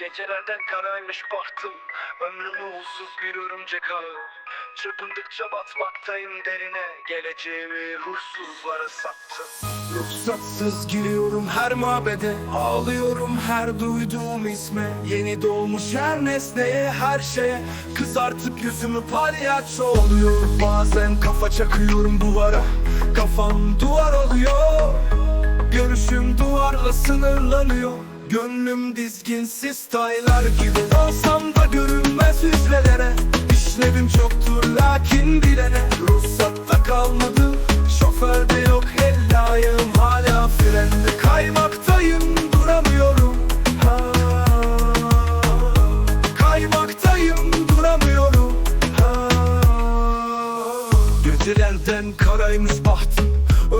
Gecelerden karaymış bahtım Ömrümü uğursuz bir örümcek ağı. Çırpındıkça batmaktayım derine Geleceğimi hursuzlara sattım. Ruhsatsız giriyorum her mabede Ağlıyorum her duyduğum isme. Yeni doğmuş her nesneye her şeye Kızartıp yüzümü palyaço oluyor. Bazen kafa çakıyorum duvara Kafam duvar oluyor. Görüşüm duvarla sınırlanıyor Gönlüm dizginsiz taylar gibi. Dalsam da görünmez hücrelere İşlevim çoktur lakin bilene. Ruhsatta kalmadı Şoförde yok ayağım hala frende Kaymaktayım duramıyorum. Ha. Kaymaktayım duramıyorum. Ha. Gecelerden karaymış bahtım.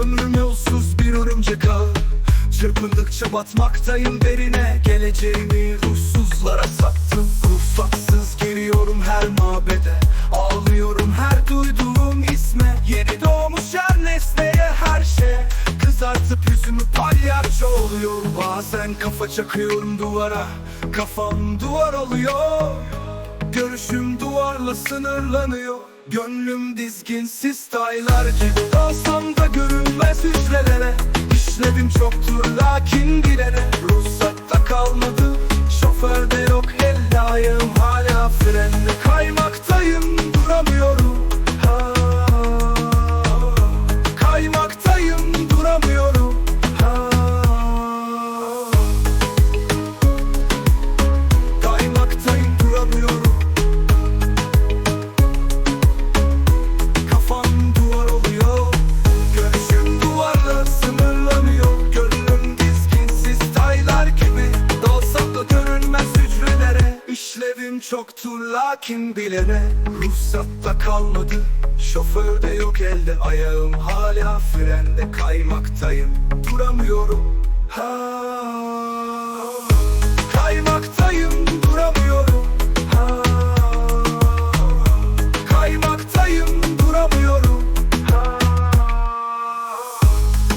Ömrüm yolsuz bir örümcek ağı Çırpındıkça batmaktayım derine. Geleceğimi ruhsuzlara sattım Ruhsatsız giriyorum her mabede. Ağlıyorum her duyduğum isme. Yeni doğmuş her nesneye her şeye. Kızartıp yüzümü palyaço oluyor Bazen kafa çakıyorum duvara. Kafam duvar oluyor Görüşüm duvarla sınırlanıyor. Gönlüm dizginsiz taylar gibi. Dalsam da görünmez hücrelere İşlevim çoktur lakin İşlevim çoktur lakin bilene Ruhsatta kalmadı Şoförde yok elde ayağım hala frende Kaymaktayım duramıyorum ha. Kaymaktayım duramıyorum ha. Kaymaktayım duramıyorum ha.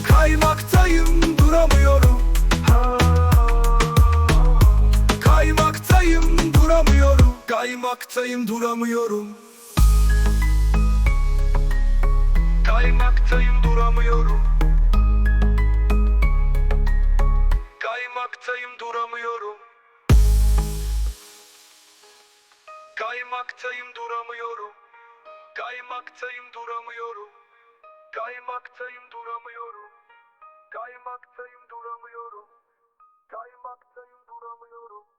Kaymaktayım duramıyorum Kaymaktayım duramıyorum. Kaymaktayım duramıyorum. Kaymaktayım duramıyorum. Kaymaktayım duramıyorum. Kaymaktayım duramıyorum. Kaymaktayım duramıyorum. Kaymaktayım duramıyorum. Kaymaktayım duramıyorum